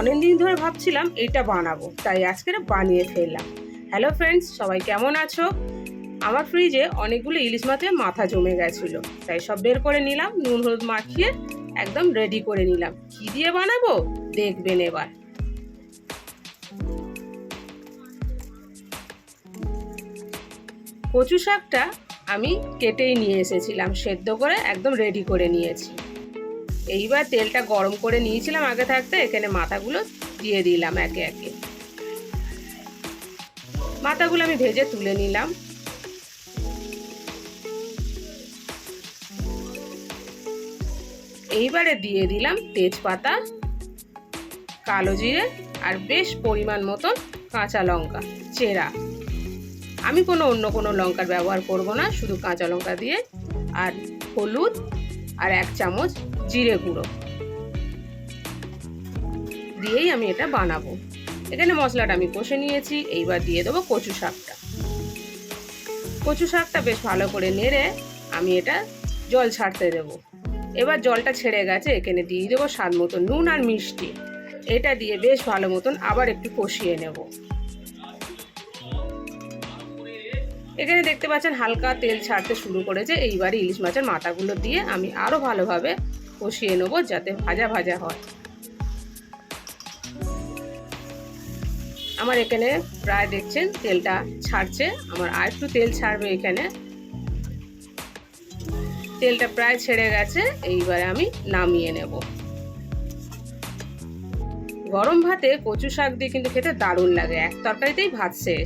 অনেকদিন ধরে ভাবছিলাম এটা বানাবো, তাই আজকে বানিয়ে ফেললাম। হ্যালো ফ্রেন্ডস সবাই কেমন আছো? আমার ফ্রিজে অনেকগুলো ইলিশ মাছের মাথা জমে গেছিল, তাই সব বের করে নিলাম, নুন হলুদ মাখিয়ে একদম রেডি করে নিলাম। কি দিয়ে বানাবো? দেখবেন এবার। কচু শাকটা আমি কেটেই নিয়ে এসেছিলাম, সেদ্ধ করে একদম রেডি করে নিয়েছি। এইবার তেলটা গরম করে নিয়েছিলাম আগে থাকতে, এখানে মাথাগুলো দিয়ে দিলাম একে একে। মাথাগুলো আমি ভেজে তুলে নিলাম। এইবারে দিয়ে দিলাম তেজপাতা, কালো জিরে আর বেশ পরিমাণ মতন কাঁচা লঙ্কা, চেরা। আমি কোনো অন্য কোনো লঙ্কার ব্যবহার করব না, শুধু কাঁচা লঙ্কা দিয়ে। আর হলুদ আর এক চামচ জিরে গুঁড়ো। দিয়েই আমি এটা বানাবো। এখানে মশলাটা আমি কষে নিয়েছি, এইবার দিয়ে দেবো কচু শাকটা। কচু শাকটা বেশ ভালো করে নেড়ে আমি এটা জল ছাড়তে দেব। এবার জলটা ছেড়ে গেছে, এখানে দিয়ে দেবো স্বাদ মতো নুন আর মিষ্টি। এটা দিয়ে বেশ ভালো মতন আবার একটু কষিয়ে নেব। এখানে দেখতে পাচ্ছেন হালকা তেল ছাড়তে শুরু করেছে। এইবারে ইলিশ মাছের মাথাগুলো দিয়ে আমি আরও ভালোভাবে কষিয়ে নেব যাতে ভাজা ভাজা হয়। আমার এখানে প্রায় দেখছেন তেলটা ছাড়ছে। আমার আর একটু তেল ছাড়বে এখানে। তেলটা প্রায় ছেড়ে গেছে। এইবারে আমি নামিয়ে নেব। গরম ভাতে কচু শাক দিয়ে কিন্তু খেতে দারুণ লাগে। এক তরকারিতেই ভাত শেষ।